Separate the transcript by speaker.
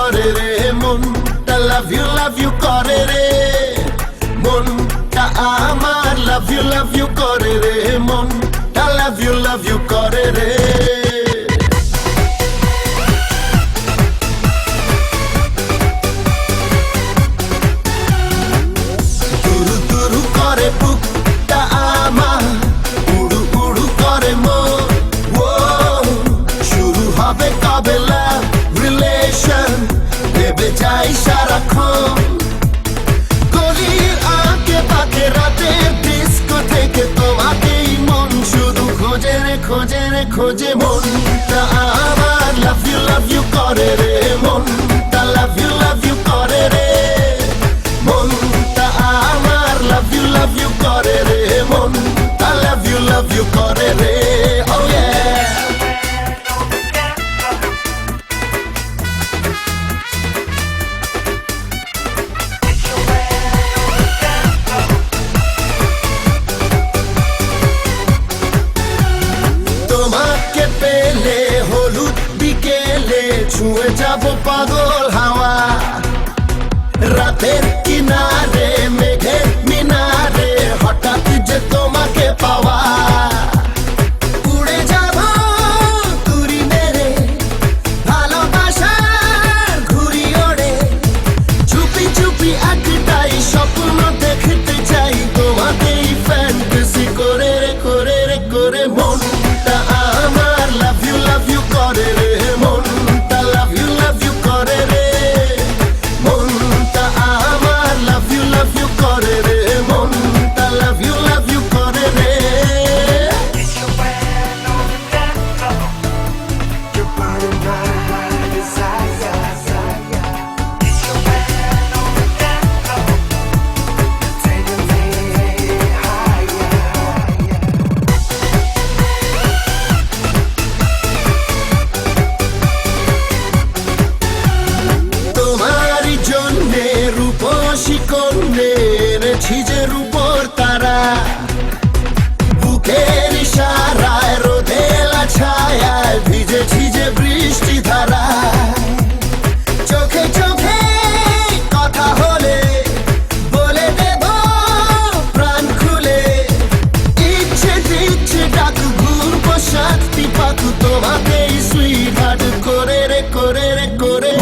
Speaker 1: করে রে, মনটা লাভ ইউ লাভ ইউ করে রে। মনটা আমার লাভ ইউ লাভ ইউ করে রে, মনটা লাভ ইউ লাভ ইউ করে রে। করে পুক খোঁজে রে, খোঁজে মন তা আবার। লাভ ইউ লাভ ইউ করে রে মন তা লাভ ইউ ছুঁয়ে যাব পাগল হাওয়া। রাতের কিনারে এনেছি যে রূপর তারা। বুকের ইশারায় রোদেলা ছায়ায় ভিজেছি যে বৃষ্টি ধারা। চোখে চোখে কথা হলে, বলে দেব, প্রাণ খুলে। ইচ্ছে দিচ্ছে ডাকু ঘুরবো শান্তি পাকু তোমাকেই সুইট করে রে করে রে, করে